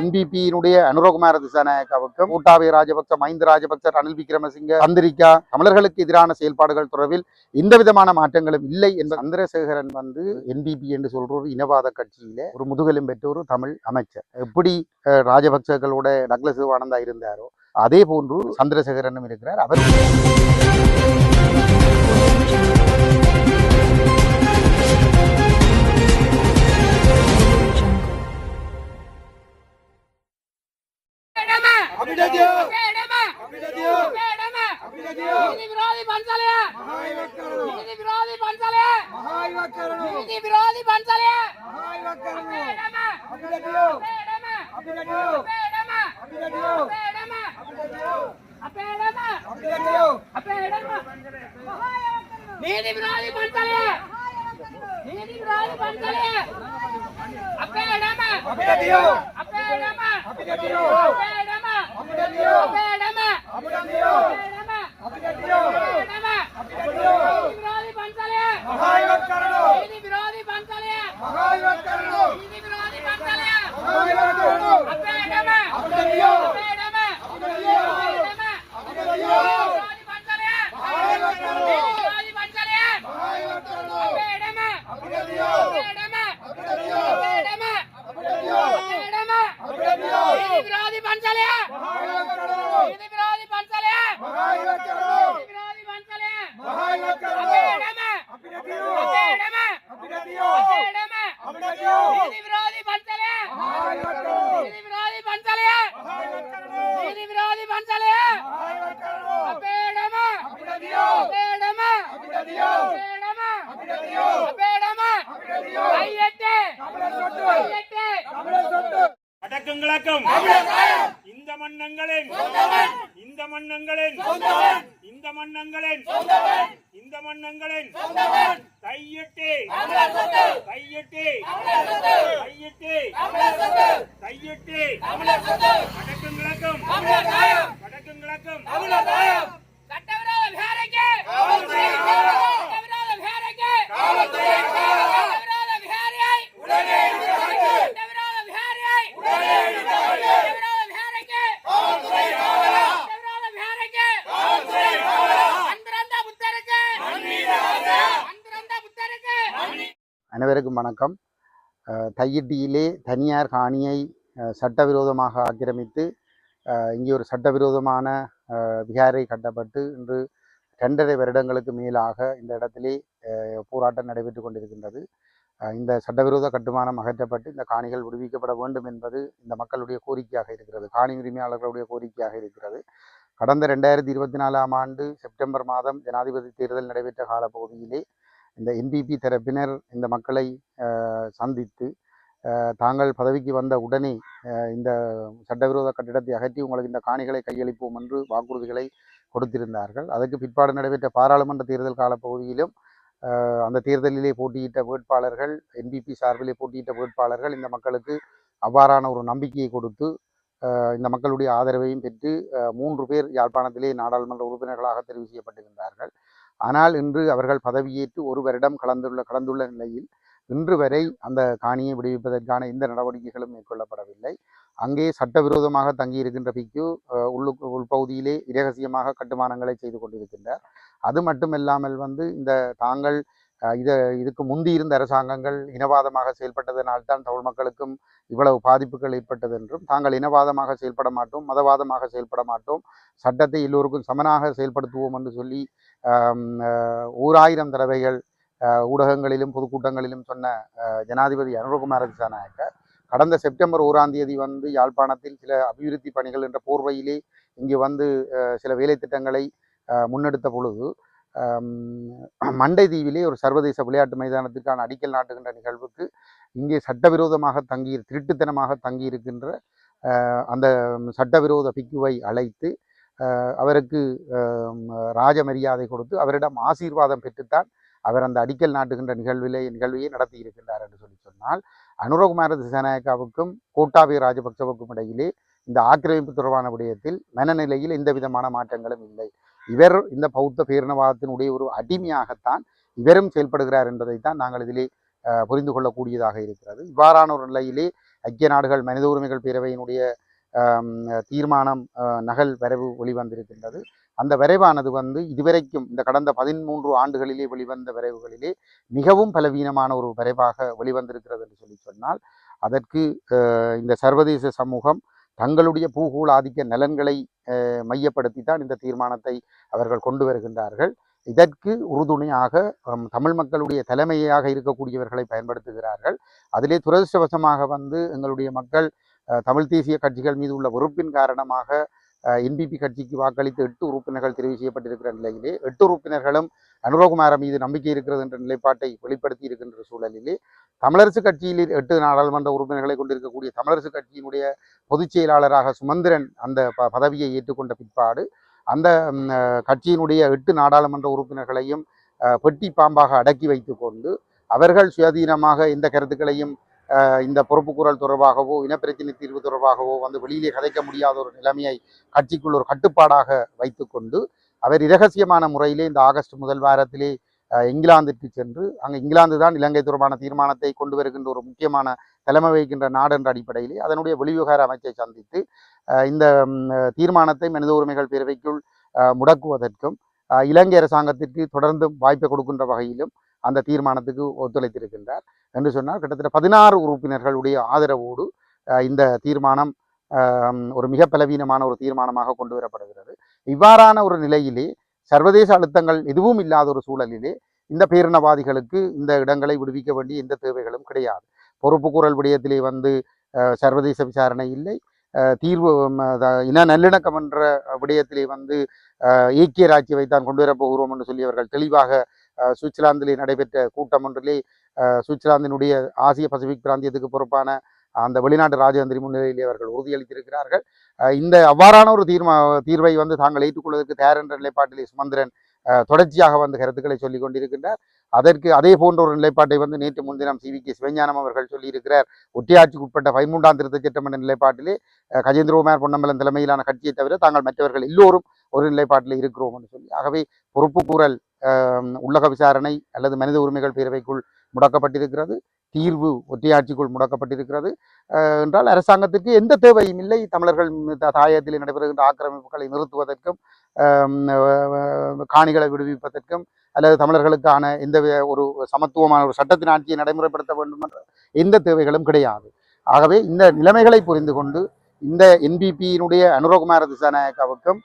என்பிபியினுடைய அனுரகுமார திசாநாயக்காவுக்கும் கூட்டாபய ராஜபக்ச மஹிந்த ராஜபக்ச ரணில் விக்ரமசிங்க சந்திரிகா தமிழர்களுக்கு எதிரான செயல்பாடுகள் தொடர்பில் எந்த மாற்றங்களும் இல்லை என்ற சந்திரசேகரன் வந்து என்பிபி என்று சொல்ற ஒரு இனவாத ஒரு முதுகெலும் பெற்ற தமிழ் அமைச்சர். எப்படி ராஜபக்சர்களோட டக்ளஸ் சிவானந்தா இருந்தாரோ அதே போன்று சந்திரசேகரனும் இருக்கிறார். அவர் நீதி விரோதி பண்தலே நீதி விரோதி பண்தலே அப்பே இடம அப்பே டியோ அப்பே இடம அப்பே டியோ அப்பே இடம அப்பே டியோ அப்பே இடம அப்பே டியோ மகாயுதி அடக்கங்களக்கம் இந்த மன்னங்களின் இந்த மன்னங்களின் இந்த மன்னங்களின் இந்த மன்னங்களின் கையிட்டு கையிட்டு கையிட்டு கையிட்டு. அடக்கங்களக்கம் அடக்கங்களக்கம் சட்டவிரோத வணக்கம். தையிட்டியிலே தனியார் காணியை சட்டவிரோதமாக ஆக்கிரமித்து இங்கே ஒரு சட்டவிரோதமான விகாரை கட்டப்பட்டு இன்று ரெண்டரை வருடங்களுக்கு மேலாக இந்த இடத்திலே போராட்டம் நடைபெற்று கொண்டிருக்கின்றது. இந்த சட்டவிரோத கட்டுமானம் அகற்றப்பட்டு இந்த காணிகள் விடுவிக்கப்பட வேண்டும் என்பது இந்த மக்களுடைய கோரிக்கையாக இருக்கிறது. காணி உரிமையாளர்களுடைய கோரிக்கையாக இருக்கிறது. கடந்த ரெண்டாயிரத்தி இருபத்தி நாலாம் ஆண்டு செப்டம்பர் மாதம் ஜனாதிபதி தேர்தல் நடைபெற்ற காலப்பகுதியிலே இந்த என்பிபி தரப்பினர் இந்த மக்களை சந்தித்து தாங்கள் பதவிக்கு வந்த உடனே இந்த சட்டவிரோத கட்டிடத்தை அகற்றி உங்களுக்கு இந்த காணிகளை கையளிப்போம் என்று வாக்குறுதிகளை கொடுத்திருந்தார்கள். அதற்கு பிற்பாடு நடைபெற்ற பாராளுமன்ற தேர்தல் காலப்பகுதியிலும் அந்த தேர்தலிலே போட்டியிட்ட வேட்பாளர்கள் என்பிபி சார்பிலே போட்டியிட்ட வேட்பாளர்கள் இந்த மக்களுக்கு அவ்வாறான ஒரு நம்பிக்கையை கொடுத்து இந்த மக்களுடைய ஆதரவையும் பெற்று மூன்று பேர் யாழ்ப்பாணத்திலே நாடாளுமன்ற உறுப்பினர்களாக தெரிவு செய்யப்பட்டிருந்தார்கள். ஆனால் இன்று அவர்கள் பதவியேற்று ஒரு வருடம் கலந்துள்ள கலந்துள்ள நிலையில் இன்று வரை அந்த காணியை விடுவிப்பதற்கான எந்த நடவடிக்கைகளும் மேற்கொள்ளப்படவில்லை. அங்கே சட்டவிரோதமாக தங்கியிருக்கின்ற பிக்கு உள்ளு உள்பகுதியிலே இரகசியமாக கட்டுமானங்களை செய்து கொண்டிருக்கின்றார். அது மட்டுமல்லாமல் வந்து இந்த தாங்கள் இதை இதுக்கு முந்தி இருந்த அரசாங்கங்கள் இனவாதமாக செயல்பட்டதனால்தான் தமிழ் மக்களுக்கும் இவ்வளவு பாதிப்புகள் ஏற்பட்டது என்றும் தாங்கள் இனவாதமாக செயல்பட மாட்டோம் மதவாதமாக செயல்பட மாட்டோம் சட்டத்தை எல்லோருக்கும் சமனாக செயல்படுத்துவோம் என்று சொல்லி ஓராயிரம் தடவைகள் ஊடகங்களிலும் பொதுக்கூட்டங்களிலும் சொன்ன ஜனாதிபதி அனுரகுமார திசாநாயக்க கடந்த செப்டம்பர் ஓராம் தேதி வந்து யாழ்ப்பாணத்தில் சில அபிவிருத்தி பணிகள் என்ற போர்வையிலே இங்கு வந்து சில வேலை திட்டங்களை முன்னெடுத்த பொழுது மண்டை தீவிலே ஒரு சர்வதேச விளையாட்டு மைதானத்திற்கான அடிக்கல் நாட்டுகின்ற நிகழ்வுக்கு இங்கே சட்டவிரோதமாக தங்கி திருட்டுத்தனமாக தங்கியிருக்கின்ற அந்த சட்டவிரோத பிக்குவை அழைத்து அவருக்கு ராஜ மரியாதை கொடுத்து அவரிடம் ஆசீர்வாதம் பெற்றுத்தான் அவர் அந்த அடிக்கல் நாட்டுகின்ற நிகழ்விலே நிகழ்வையே நடத்தி இருக்கின்றார் என்று சொல்லி சொன்னால் அனுரகுமார திசாநாயக்காவுக்கும் கோட்டாபய ராஜபக்சவுக்கும் இடையிலே இந்த ஆக்கிரமிப்பு தொடர்பான விடயத்தில் மனநிலையில் எந்த விதமான மாற்றங்களும் இல்லை. இவர் இந்த பௌத்த பேரினவாதத்தினுடைய ஒரு அடிமையாகத்தான் இவரும் செயல்படுகிறார் என்பதைத்தான் நாங்கள் இதிலே புரிந்து கொள்ளக்கூடியதாக இருக்கிறது. இவ்வாறான ஒரு நிலையிலே ஐக்கிய நாடுகள் மனித உரிமைகள் பேரவையினுடைய தீர்மானம் நகல் வரைவு வெளிவந்திருக்கின்றது. அந்த வரைவானது வந்து இதுவரைக்கும் இந்த கடந்த பதிமூன்று ஆண்டுகளிலே வெளிவந்த வரைவுகளிலே மிகவும் பலவீனமான ஒரு வரைவாக வெளிவந்திருக்கிறது என்று சொல்லி சொன்னால் அதற்கு இந்த சர்வதேச சமூகம் தங்களுடைய பூகோள ஆதிக்க நலன்களை மையப்படுத்தி தான் இந்த தீர்மானத்தை அவர்கள் கொண்டு வருகின்றார்கள். இதற்கு உறுதுணையாக தமிழ் மக்களுடைய தலைமையாக இருக்கக்கூடியவர்களை பயன்படுத்துகிறார்கள். அதிலே துரதிருஷ்டவசமாக வந்து எங்களுடைய மக்கள் தமிழ் தேசிய கட்சிகள் மீது உள்ள வெறுப்பின் காரணமாக என்பிபி கட்சிக்கு வாக்களித்து எட்டு உறுப்பினர்கள் தெரிவு செய்யப்பட்டிருக்கிற நிலையிலே எட்டு உறுப்பினர்களும் அனுரகுமார மீது நம்பிக்கை இருக்கிறது என்ற நிலைப்பாட்டை வெளிப்படுத்தி இருக்கின்ற சூழலிலே தமிழரசு கட்சியில் எட்டு நாடாளுமன்ற உறுப்பினர்களை கொண்டிருக்கக்கூடிய தமிழரசு கட்சியினுடைய பொதுச் செயலாளராக சுமந்திரன் அந்த ப- பதவியை ஏற்றுக்கொண்ட பிற்பாடு அந்த கட்சியினுடைய எட்டு நாடாளுமன்ற உறுப்பினர்களையும் பெட்டி பாம்பாக அடக்கி வைத்துக்கொண்டு அவர்கள் சுயாதீனமாக எந்த கருத்துக்களையும் இந்த பொறுப்புக்கூறல் தொடர்பாகவோ இனப்பிரச்சினை தீர்வு தொடர்பாகவோ வந்து வெளியிலே கதைக்க முடியாத ஒரு நிலைமையை கட்சிக்குள் ஒரு கட்டுப்பாடாக வைத்துக்கொண்டு அவர் இரகசியமான முறையிலே இந்த ஆகஸ்ட் முதல் வாரத்திலே இங்கிலாந்திற்கு சென்று அங்கே இங்கிலாந்து தான் இலங்கை தொடர்பான தீர்மானத்தை கொண்டு வருகின்ற ஒரு முக்கியமான தலைமை வகிக்கின்ற நாடு என்ற அடிப்படையிலே அதனுடைய வெளிவிவகார அமைச்சை சந்தித்து இந்த தீர்மானத்தை மனித உரிமைகள் பேரவைக்குள் முடக்குவதற்கும் இலங்கை அரசாங்கத்திற்கு தொடர்ந்து வாய்ப்பை கொடுக்கின்ற வகையிலும் அந்த தீர்மானத்துக்கு ஒத்துழைத்திருக்கின்றார் என்று சொன்னால் கிட்டத்தட்ட பதினாறு உறுப்பினர்களுடைய ஆதரவோடு இந்த தீர்மானம் ஒரு மிக பலவீனமான ஒரு தீர்மானமாக கொண்டு வரப்படுகிறது. இவ்வாறான ஒரு நிலையிலே சர்வதேச அழுத்தங்கள் எதுவும் இல்லாத ஒரு சூழலிலே இந்த பேரினவாதிகளுக்கு இந்த இடங்களை விடுவிக்க வேண்டிய எந்த தேவைகளும் கிடையாது. பொறுப்புக்கூறல் விடயத்திலே வந்து சர்வதேச விசாரணை இல்லை. தீர்வு இன நல்லிணக்கம் என்ற விடயத்திலே வந்து ஐக்கிய ஏக்கிய ராட்சியவை தான் கொண்டு வரப்போகிறோம் என்று சொல்லி அவர்கள் தெளிவாக சுவிட்சர்லாந்தில் நடைபெற்ற கூட்டம் ஒன்றிலே சுவிட்சர்லாந்தினுடைய ஆசிய பசிபிக் பிராந்தியத்துக்கு பொறுப்பான அந்த வெளிநாட்டு ராஜதந்திரி முன்னிலையிலே அவர்கள் உறுதியளித்திருக்கிறார்கள். இந்த அவ்வாறான ஒரு தீர்மா தீர்வை வந்து தாங்கள் ஏற்றுக்கொள்வதற்கு தயார் என்ற நிலைப்பாட்டிலே சுமந்திரன் தொடர்ச்சியாக வந்து கருத்துக்களை சொல்லிக் கொண்டிருக்கின்றார். அதற்கு அதே போன்ற ஒரு நிலைப்பாட்டை வந்து நேற்று முன்தினம் சி. வி. கே. சிவஞானம் அவர்கள் சொல்லியிருக்கிறார். ஒட்டியாட்சிக்கு உட்பட்ட பதிமூன்றாம் திருத்த சட்டம் என்ற நிலைப்பாட்டிலே கஜேந்திரகுமார் பொன்னம்பலம் தலைமையிலான கட்சியை தவிர தாங்கள் மற்றவர்கள் எல்லோரும் ஒரு நிலைப்பாட்டில் இருக்கிறோம் என்று சொல்லி ஆகவே பொறுப்புக்கூறல் உள்ளக விசாரணை அல்லது மனித உரிமைகள் பேரவைக்குள் முடக்கப்பட்டிருக்கிறது தீர்வு ஒற்றையாட்சிக்குள் முடக்கப்பட்டிருக்கிறது. என்றால் அரசாங்கத்திற்கு எந்த தேவையும் இல்லை. தமிழர்கள் தாயத்தில் நடைபெறுகின்ற ஆக்கிரமிப்புகளை நிறுத்துவதற்கும் காணிகளை விடுவிப்பதற்கும் அல்லது தமிழர்களுக்கான எந்த ஒரு சமத்துவமான ஒரு சட்டத்தின் ஆட்சியை நடைமுறைப்படுத்த வேண்டும் என்ற எந்த தேவைகளும் கிடையாது. ஆகவே இந்த நிலைமைகளை புரிந்து கொண்டு இந்த என்பிபியினுடைய அனுரகுமார திசாநாயக்காவுக்கும்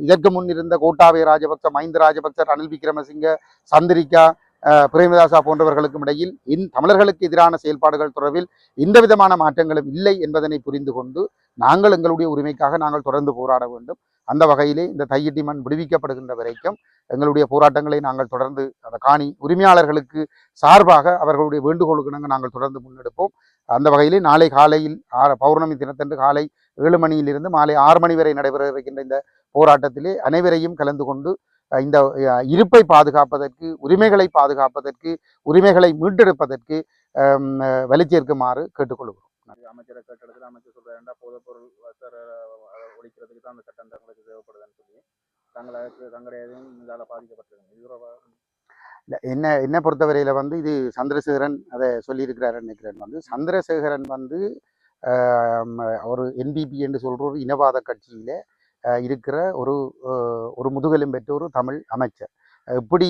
இதற்கு முன் இருந்த கோட்டாபய ராஜபக்ச மஹிந்த ராஜபக்சர் ரணில் விக்ரமசிங்க சந்திரிகா பிரேமதாசா போன்றவர்களுக்கும் இடையில் இன் தமிழர்களுக்கு எதிரான செயல்பாடுகள் தொடர்பில் எந்த விதமான மாற்றங்களும் இல்லை என்பதனை புரிந்து கொண்டு நாங்கள் எங்களுடைய உரிமைக்காக நாங்கள் தொடர்ந்து போராட வேண்டும். அந்த வகையிலே இந்த தையிட்டி மண் விடுவிக்கப்படுகின்ற வரைக்கும் எங்களுடைய போராட்டங்களை நாங்கள் தொடர்ந்து அந்த காணி உரிமையாளர்களுக்கு சார்பாக அவர்களுடைய வேண்டுகோளுக்கு நாங்கள் நாங்கள் தொடர்ந்து முன்னெடுப்போம். அந்த வகையிலே நாளை காலையில் ஆறு பௌர்ணமி தினத்தன்று காலை ஏழு மணியிலிருந்து மாலை ஆறு மணி வரை நடைபெற இருக்கின்ற இந்த போராட்டத்திலே அனைவரையும் கலந்து கொண்டு இந்த இருப்பை பாதுகாப்பதற்கு உரிமைகளை பாதுகாப்பதற்கு உரிமைகளை மீட்டெடுப்பதற்கு அம், அஹ், வலிச்சேர்க்குமாறு கேட்டுக்கொள்கிறோம். அமைச்சரை கேட்டெடுத்துல அமைச்சர் சொல்றாருண்டா போதைப் பொருள் வசர ஒழிக்கிறதுக்கு தான் அந்த சட்டம் தங்களுக்கு தேவைப்படுதுன்னு சொல்லி தங்களுக்கு தங்களுடைய இதால பாதிக்கப்பட்டிருக்காங்க. இல்ல, என்ன என்ன பொறுத்தவரையில வந்து இது சந்திரசேகரன் அதை சொல்லியிருக்கிறாருன்னு நினைக்கிறேன். வந்து சந்திரசேகரன் வந்து ஒரு என்பிபி என்று சொல்ற ஒரு இனவாத கட்சியில இருக்கிற ஒரு ஒரு முதுகெலும் பெற்ற ஒரு தமிழ் அமைச்சர். எப்படி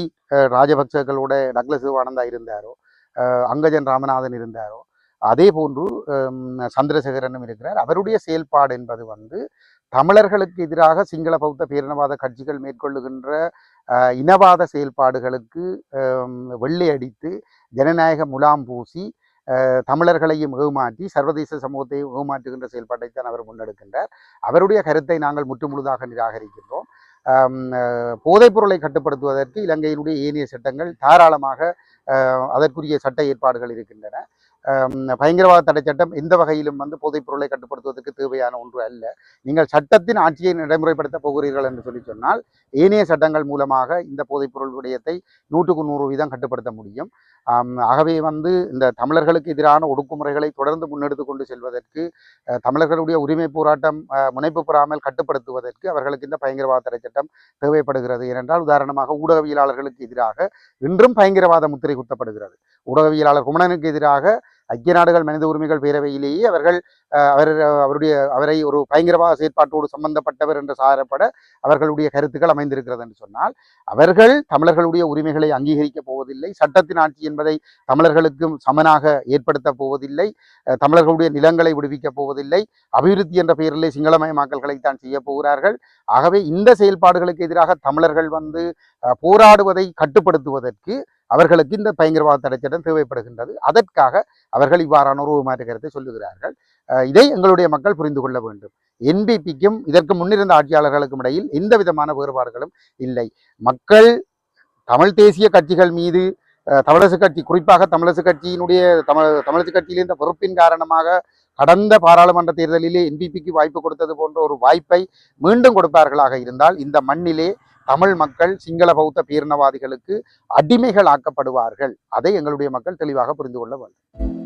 ராஜபக்சர்களோட ராஜபக்சகளோட டக்ளஸ் சிவானந்தா இருந்தாரோ அங்கஜன் ராமநாதன் இருந்தாரோ அதே போன்று சந்திரசேகரனும் இருக்கிறார். அவருடைய செயல்பாடு என்பது வந்து தமிழர்களுக்கு எதிராக சிங்கள பௌத்த பேரினவாத கட்சிகள் மேற்கொள்ளுகின்ற இனவாத செயல்பாடுகளுக்கு வெள்ளை அடித்து ஜனநாயக முலாம் பூசி தமிழர்களையும் ஏமாற்றி சர்வதேச சமூகத்தை ஏமாற்றுகின்ற செயல்பாட்டை தான் அவர் முன்னெடுக்கின்றார். அவருடைய கருத்தை நாங்கள் முற்றுமுழுதாக நிராகரிக்கின்றோம். ஆம், போதைப் பொருளை கட்டுப்படுத்துவதற்கு இலங்கையினுடைய ஏனைய சட்டங்கள் தாராளமாக அஹ், அதற்குரிய சட்ட ஏற்பாடுகள் இருக்கின்றன. பயங்கரவாத தடை சட்டம் எந்த வகையிலும் வந்து போதைப் பொருளை கட்டுப்படுத்துவதற்கு தேவையான ஒன்று அல்ல. நீங்கள் சட்டத்தின் ஆட்சியை நடைமுறைப்படுத்த போகிறீர்கள் என்று சொல்லி சொன்னால் ஏனைய சட்டங்கள் மூலமாக இந்த போதைப் பொருள் விடயத்தை நூற்றுக்கு நூறு வீதம் கட்டுப்படுத்த முடியும். ஆகவே வந்து இந்த தமிழர்களுக்கு எதிரான ஒடுக்குமுறைகளை தொடர்ந்து முன்னெடுத்து கொண்டு செல்வதற்கு தமிழர்களுடைய உரிமை போராட்டம் முனைப்பு பெறாமல் கட்டுப்படுத்துவதற்கு அவர்களுக்கு இந்த பயங்கரவாத தடை சட்டம் தேவைப்படுகிறது. ஏனென்றால் உதாரணமாக ஊடகவியலாளர்களுக்கு எதிராக இன்றும் பயங்கரவாத முத்திரை குத்தப்படுகிறது. ஊடகவியலாளர் குமணனுக்கு எதிராக ஐக்கிய நாடுகள் மனித உரிமைகள் பேரவையிலேயே அவர்கள் அவர் அவருடைய அவரை ஒரு பயங்கரவாத செயற்பாட்டோடு சம்பந்தப்பட்டவர் என்று சாரப்பட அவர்களுடைய கருத்துக்கள் அமைந்திருக்கிறது என்று சொன்னால் அவர்கள் தமிழர்களுடைய உரிமைகளை அங்கீகரிக்கப் போவதில்லை சட்டத்தின் ஆட்சி என்பதை தமிழர்களுக்கும் சமனாக ஏற்படுத்தப் போவதில்லை தமிழர்களுடைய நிலங்களை விடுவிக்கப் போவதில்லை அபிவிருத்தி என்ற பெயரிலே சிங்களமயமாக்கல்களை தான் செய்ய போகிறார்கள். ஆகவே இந்த செயல்பாடுகளுக்கு எதிராக தமிழர்கள் வந்து போராடுவதை கட்டுப்படுத்துவதற்கு அவர்களுக்கு இந்த பயங்கரவாத தடை சட்டம் தேவைப்படுகின்றது. அதற்காக அவர்கள் இவ்வாறான உறவு மாற்று கருத்தை சொல்லுகிறார்கள். இதை எங்களுடைய மக்கள் புரிந்து கொள்ள வேண்டும். என்பிபிக்கும் இதற்கு முன்னிருந்த ஆட்சியாளர்களுக்கும் இடையில் எந்த விதமான வேறுபாடுகளும் இல்லை. மக்கள் தமிழ் தேசிய கட்சிகள் மீது அஹ், தமிழரசு கட்சி குறிப்பாக தமிழரசு கட்சியினுடைய தமிழ் தமிழரசு கட்சியில் இந்த பொறுப்பின் காரணமாக கடந்த பாராளுமன்ற தேர்தலிலே என்பிபிக்கு வாய்ப்பு கொடுத்தது போன்ற ஒரு வாய்ப்பை மீண்டும் கொடுப்பார்களாக இருந்தால் இந்த மண்ணிலே தமிழ் மக்கள் சிங்கள பௌத்த பீரணவாதிகளுக்கு அடிமைகள் ஆக்கப்படுவார்கள் அதை எங்களுடைய மக்கள் தெளிவாக புரிந்து கொள்ள வேண்டும்.